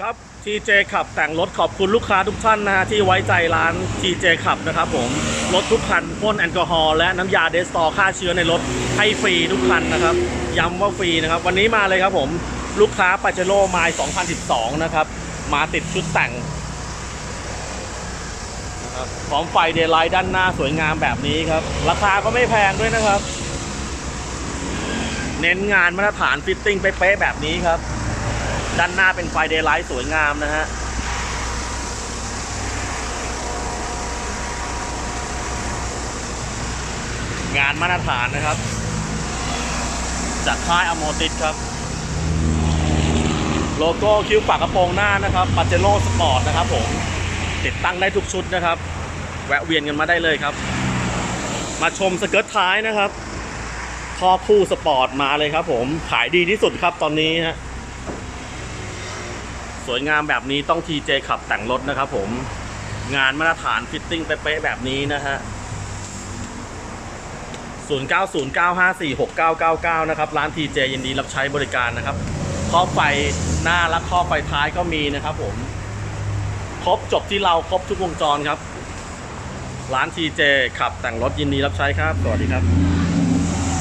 ครับ TJ ขับแต่งรถขอบคุณลูกค้าทุกท่านนะฮะที่ไว้ใจร้าน TJ ขับนะครับผมรถทุกคันพ่นแอลกอฮอล์และน้ำยาเดสตอฆ่าเชื้อในรถให้ฟรีทุกคันนะครับ ย้ำว่าฟรีนะครับ วันนี้มาเลยครับผมลูกค้าปาเจโร่ไมล์2012 นะครับ มาติดชุดแต่งนะครับพร้อมไฟเดย์ไลท์ด้านหน้าสวยงามแบบนี้ครับ ราคาก็ไม่แพงด้วยนะครับ เน้นงานมาตรฐานฟิตติ้งเป๊ะๆแบบนี้ครับ ด้านหน้าเป็นไฟเดย์ไลท์สวยงามนะฮะงานมาตรฐานนะครับ จากค่ายอโมติสครับ โลโก้คิ้วปากกระโปรงหน้านะครับปาเจโร่สปอร์ตนะครับผม ติดตั้งได้ทุกชุดนะครับ แวะเวียนกันมาได้เลยครับ มาชมสเกิร์ตท้ายนะครับท่อคู่สปอร์ตมาเลยครับผม ขายดีที่สุดครับตอนนี้ฮะ สวยงามแบบนี้ต้อง TJ ขับแต่งรถนะครับผมงานมาตรฐานฟิตติ้งเป๊ะๆแบบนี้นะฮะ0909546999 นะครับ ร้าน TJ ยินดีรับใช้บริการนะครับข้อไฟหน้าและข้อไฟท้ายก็มีนะครับผม ครบจบที่เราครบทุกวงจรครับ ร้าน TJ ขับแต่งรถยินดีรับใช้ครับ สวัสดีครับ